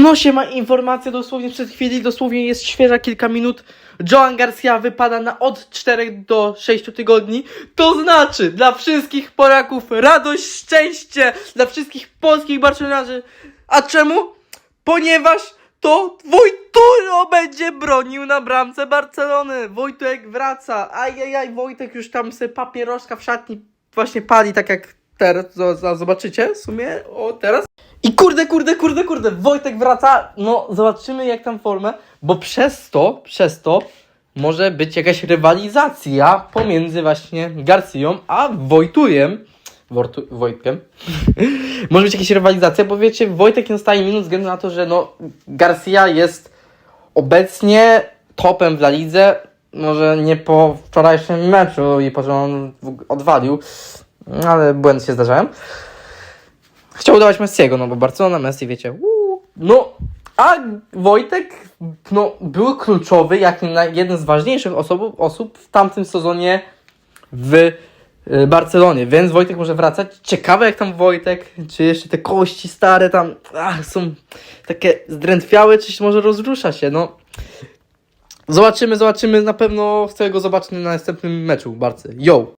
No się ma informacja dosłownie przed chwili, dosłownie jest świeża kilka minut. Joan Garcia wypada na od 4 do 6 tygodni. To znaczy dla wszystkich Polaków radość, szczęście, dla wszystkich polskich barcelonarzy. A czemu? Ponieważ to Wojturo będzie bronił na bramce Barcelony. Wojtek wraca. Ajajaj, Wojtek już tam se papieroska w szatni właśnie pali, tak jak teraz. zo- zo- Zobaczycie w sumie, o teraz. I kurde, kurde, kurde, kurde, Wojtek wraca. No, zobaczymy jak tam formę, bo przez to, przez to może być jakaś rywalizacja pomiędzy właśnie Garcją a Wojtujem. Wortu, Wojtkiem. może być jakaś rywalizacja, bo wiecie, Wojtek nie dostaje minut względu na to, że no, Garcia jest obecnie topem w La Lidze. Może nie po wczorajszym meczu i po że on odwalił, ale błędy się zdarzają. Chciał udawać Messiego, no bo Barcelona, Messi, wiecie. Uuu. No, a Wojtek no, był kluczowy, jak jeden z ważniejszych osób, osób w tamtym sezonie w y, Barcelonie, więc Wojtek może wracać. Ciekawe jak tam Wojtek, czy jeszcze te kości stare tam ach, są takie zdrętwiałe, czy może rozrusza się, no. Zobaczymy, zobaczymy, na pewno chcę go zobaczyć na następnym meczu w Barce. Yo!